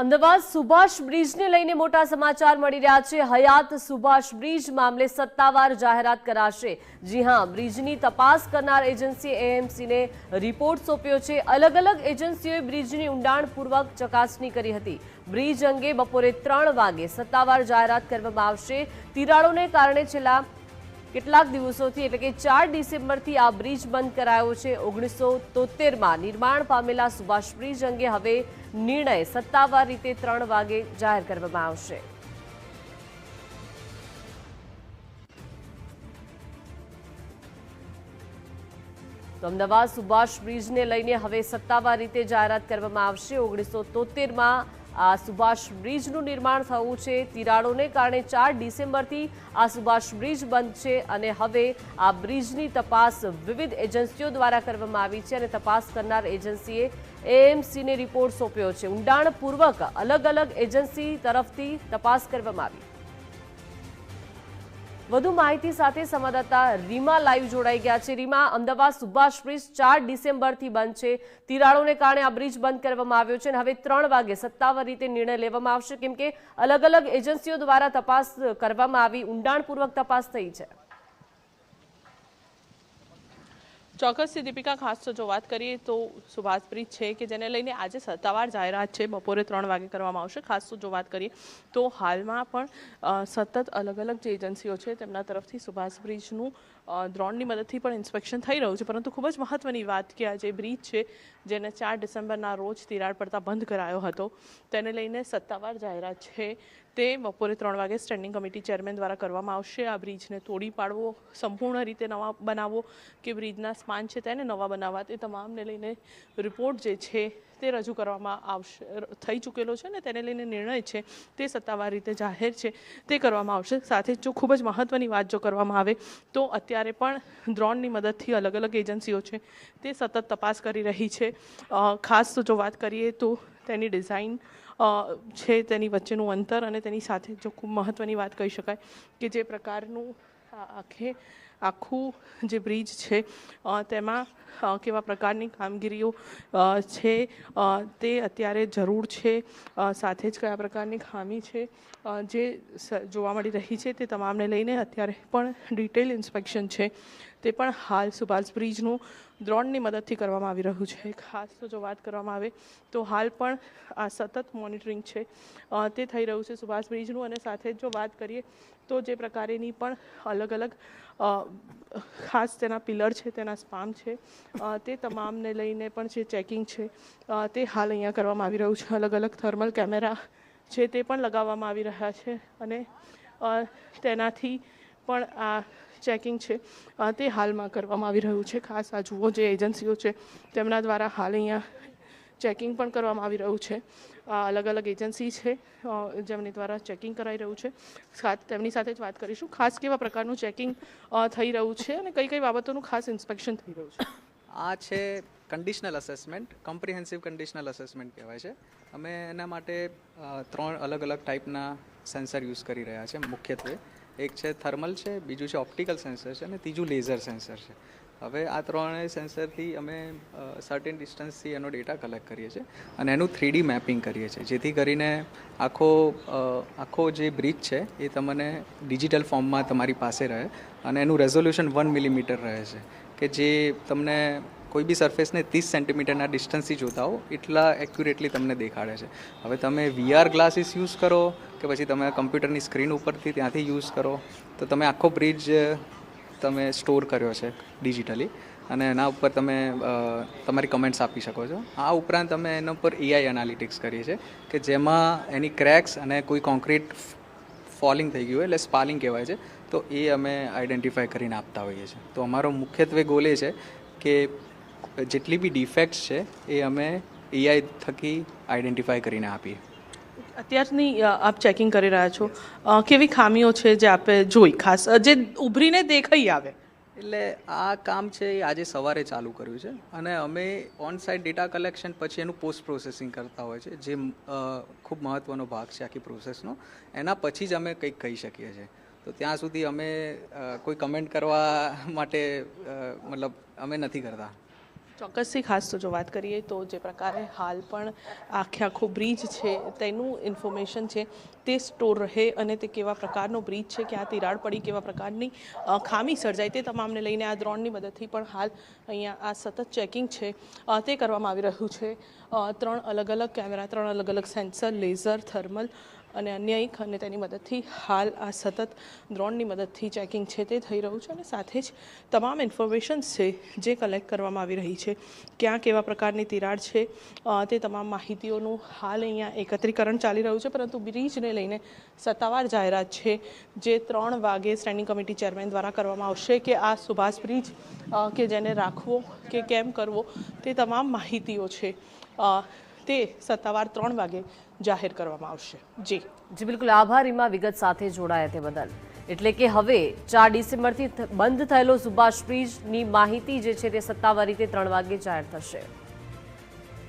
અમદાવાદ સુભાષ બ્રિજને લઈને મોટા સમાચાર મળી રહ્યા છે. હયાત સુભાષ બ્રિજ મામલે સત્તાવાર જાહેરાત કરાશે. જી હા, બ્રિજની તપાસ કરનાર એજન્સીએ એએમસીને રિપોર્ટ સોંપ્યો છે. અલગ અલગ એજન્સીઓએ બ્રિજની ઊંડાણપૂર્વક ચકાસણી કરી હતી. બ્રિજ અંગે બપોરે ત્રણ વાગે સત્તાવાર જાહેરાત કરવામાં આવશે. તિરાડોને કારણે છેલ્લા કેટલાક દિવસોથી એટલે કે ચાર ડિસેમ્બરથી આ બ્રિજ બંધ કરાયો છે. ઓગણીસો તોતેરમાં નિર્માણ પામેલા સુભાષ બ્રિજ અંગે હવે નિર્ણય સત્તાવાર રીતે ત્રણ વાગે જાહેર કરવામાં આવશે. તો અમદાવાદ સુભાષ બ્રિજને લઈને હવે સત્તાવાર રીતે જાહેરાત કરવામાં આવશે. ઓગણીસો તોતેરમાં આ સુભાષ બ્રિજનું નિર્માણ થયું છે. તિરાડોને કારણે ચાર ડિસેમ્બરથી આ સુભાષ બ્રિજ બંધ છે અને હવે આ બ્રિજની તપાસ વિવિધ એજન્સીઓ દ્વારા કરવામાં આવી છે અને તપાસ કરનાર એજન્સીએ એએમસીને રિપોર્ટ સોંપ્યો છે. ઊંડાણપૂર્વક અલગ અલગ એજન્સી તરફથી તપાસ કરવામાં આવી. વધુ માહિતી સાથે સંવાદદાતા રીમા લાઈવ જોડાઈ ગયા છે. રીમા, અમદાવાદ સુભાષ બ્રિજ ચાર ડિસેમ્બરથી બંધ છે. તિરાડોને કારણે આ બ્રિજ બંધ કરવામાં આવ્યો છે અને હવે ત્રણ વાગે સત્તાવાર રીતે નિર્ણય લેવામાં આવશે. કેમ કે અલગ અલગ એજન્સીઓ દ્વારા તપાસ કરવામાં આવી, ઊંડાણપૂર્વક તપાસ થઈ છે. ચોક્કસથી દીપિકા, ખાસ તો જો વાત કરીએ તો સુભાષપ્રીત છે કે જેને લઈને આજે સત્તાવાર જાહેરાત છે, બપોરે ત્રણ વાગે કરવામાં આવશે. ખાસ તો જો વાત કરીએ તો હાલમાં પણ સતત અલગ અલગ જે એજન્સીઓ છે તેમના તરફથી સુભાષ બ્રિજનું ડ્રોનની મદદથી પણ ઇન્સ્પેક્શન થઈ રહ્યું છે. પરંતુ ખૂબ જ મહત્વની વાત કે આ જે બ્રિજ છે જેને ચાર ડિસેમ્બરના રોજ તિરાડ પડતા બંધ કરાયો હતો, તેને લઈને સત્તાવાર જાહેરાત છે. તે બપોરે ત્રણ વાગે સ્ટેન્ડિંગ કમિટી ચેરમેન દ્વારા કરવામાં આવશે. આ બ્રિજને તોડી પાડવો, સંપૂર્ણ રીતે નવા બનાવવો કે બ્રિજના સ્પાન છે તેને નવા બનાવવા તે તમામને લઈને રિપોર્ટ જે છે તે રજૂ કરવામાં આવશે, થઈ ચૂકેલો છે ને તેને લઈને નિર્ણય છે તે સત્તાવાર રીતે જાહેર છે તે કરવામાં આવશે. સાથે જ ખૂબ જ મહત્ત્વની વાત જો કરવામાં આવે તો અત્યારે પણ ડ્રોનની મદદથી અલગ અલગ એજન્સીઓ છે તે સતત તપાસ કરી રહી છે. ખાસ તો જો વાત કરીએ તો તેની ડિઝાઇન છે તેની વચ્ચેનું અંતર અને તેની સાથે જો ખૂબ મહત્ત્વની વાત કહી શકાય કે જે પ્રકારનું આખે, આખું જે બ્રિજ છે તેમાં કેવા પ્રકારની કામગીરીઓ છે તે અત્યારે જરૂર છે સાથે જ કયા પ્રકારની ખામી છે જે જોવા મળી રહી છે તે તમામને લઈને અત્યારે પણ ડિટેલ ઇન્સ્પેક્શન છે. તે પણ હાલ સુભાષ બ્રિજનું ડ્રોનની મદદથી કરવામાં આવી રહ્યું છે. ખાસ તો જો વાત કરવામાં આવે તો હાલ પણ આ સતત મોનિટરિંગ છે. તે થઈ રહ્યું છે સુભાષ બ્રિજનું અને સાથે જ જો વાત કરીએ તો જે પ્રકારેની પણ અલગ અલગ ખાસ તેના પિલર છે, તેના સ્પામ છે તે તમામને લઈને પણ જે ચેકિંગ છે તે હાલ અહીંયા કરવામાં આવી રહ્યું છે. અલગ અલગ થર્મલ કેમેરા છે તે પણ લગાવવામાં આવી રહ્યા છે અને તેનાથી પણ આ ચેકિંગ છે. તે હાલમાં કરવામાં આવી રહ્યું છે. ખાસ આ જુઓ જે એજન્સીઓ છે, તેમના દ્વારા હાલ અહીંયા ચેકિંગ પણ કરવામાં આવી રહ્યું છે. અલગ અલગ એજન્સી છે જેમની દ્વારા ચેકિંગ કરાઈ રહ્યું છે. તેમની સાથે જ વાત કરીશું. ખાસ કેવા પ્રકારનું ચેકિંગ થઈ રહ્યું છે અને કઈ કઈ બાબતોનું ખાસ ઇન્સ્પેક્શન થઈ રહ્યું છે? આ છે conditional assessment comprehensive conditional assessment કહેવાય છે. અમે એના માટે ત્રણ અલગ અલગ ટાઈપના સેન્સર યુઝ કરી રહ્યા છે, મુખ્યત્વે. એક છે થર્મલ છે, બીજું છે ઓપ્ટિકલ સેન્સર છે અને ત્રીજું લેઝર સેન્સર છે. હવે આ ત્રણેય સેન્સરથી અમે સર્ટેન ડિસ્ટન્સથી એનો ડેટા કલેક્ટ કરીએ છીએ અને એનું થ્રીડી મેપિંગ કરીએ છીએ. જેથી કરીને આખો આખો જે બ્રિજ છે એ તમને ડિજિટલ ફોર્મમાં તમારી પાસે રહે અને એનું રેઝોલ્યુશન વન મિલીમીટર રહે છે. કે જે તમને કોઈ બી સરફેસને ત્રીસ સેન્ટીમીટરના ડિસ્ટન્સથી જોતા હો, એટલા એક્યુરેટલી તમને દેખાડે છે. હવે તમે વીઆર ગ્લાસીસ યુઝ કરો કે પછી તમે કમ્પ્યુટરની સ્ક્રીન ઉપરથી ત્યાંથી યુઝ કરો, તો તમે આખો બ્રિજ તમે સ્ટોર કર્યો છે ડિજિટલી અને એના ઉપર તમે તમારી કમેન્ટ્સ આપી શકો છો. આ ઉપરાંત અમે એના ઉપર એઆઈ એનાલિટિક્સ કરીએ છીએ, કે જેમાં એની ક્રેક્સ અને કોઈ કોન્ક્રીટ ફોલિંગ થઈ ગયું હોય, એટલે સ્પાલિંગ કહેવાય છે, તો એ અમે આઈડેન્ટિફાય કરીને આપતા હોઈએ છીએ. તો અમારો મુખ્યત્વે ગોલ એ છે કે જેટલી બી ડિફેક્ટ્સ છે એ અમે એઆઈ થકી આઈડેન્ટિફાય કરીને આપીએ. અત્યારની આપ ચેકિંગ કરી રહ્યા છો. કેવી ખામીઓ છે જે આપે જોઈ? ખાસ જે ઉભરીને દેખાઈ આવે. એટલે આ કામ છે એ આજે સવારે ચાલુ કર્યું છે અને અમે ઓન સાઇટ ડેટા કલેક્શન પછી એનું પોસ્ટ પ્રોસેસિંગ કરતા હોય છે જે ખૂબ મહત્ત્વનો ભાગ છે આખી પ્રોસેસનો એના પછી જ અમે કંઈક કહી શકીએ છીએ. તો ત્યાં સુધી અમે કોઈ કમેન્ટ કરવા માટે મતલબ અમે નથી કરતા. ચોક્કસથી ખાસ તો જો વાત કરીએ તો જે પ્રકારે હાલ પણ આખે આખો બ્રિજ છે, તેનું ઇન્ફોર્મેશન છે, તે સ્ટોર રહે અને તે કેવા પ્રકારનો બ્રિજ છે કે આ તિરાડ પડી, કેવા પ્રકારની ખામી સર્જાય તે તમામને લઈને આ દ્રોણની મદદથી પણ હાલ અહીંયા આ સતત ચેકિંગ છે. તે કરવામાં આવી રહ્યું છે. ત્રણ અલગ અલગ કેમેરા ત્રણ અલગ અલગ સેન્સર લેઝર થર્મલ અને અન્ય એક અને તેની મદદથી હાલ આ સતત ડ્રોનની મદદથી ચેકિંગ છે તે થઈ રહ્યું છે અને સાથે જ તમામ ઇન્ફોર્મેશન્સ છે જે કલેક્ટ કરવામાં આવી રહી છે, ક્યાં કેવા પ્રકારની તિરાડ છે તે તમામ માહિતીઓનું હાલ અહીંયા એકત્રીકરણ ચાલી રહ્યું છે, પરંતુ બ્રિજને લઈને સત્તાવાર જાહેરાત છે જે ત્રણ વાગે સ્ટેન્ડિંગ કમિટી ચેરમેન દ્વારા કરવામાં આવશે કે આ સુભાષ બ્રિજ કે જેને રાખવો, કે કેમ કરવો, તે તમામ માહિતીઓ છે. તે સત્તાવાર ત્રણ વાગે જાહેર કરવામાં આવશે. જી. જી, બિલકુલ. આભાર રીમા વિગત સાથે જોડાયા તે બદલ. એટલે કે હવે ચાર ડિસેમ્બરથી બંધ થયેલો સુભાષ બ્રિજની માહિતી જે છે તે સત્તાવાર રીતે ત્રણ વાગે જાહેર થશે.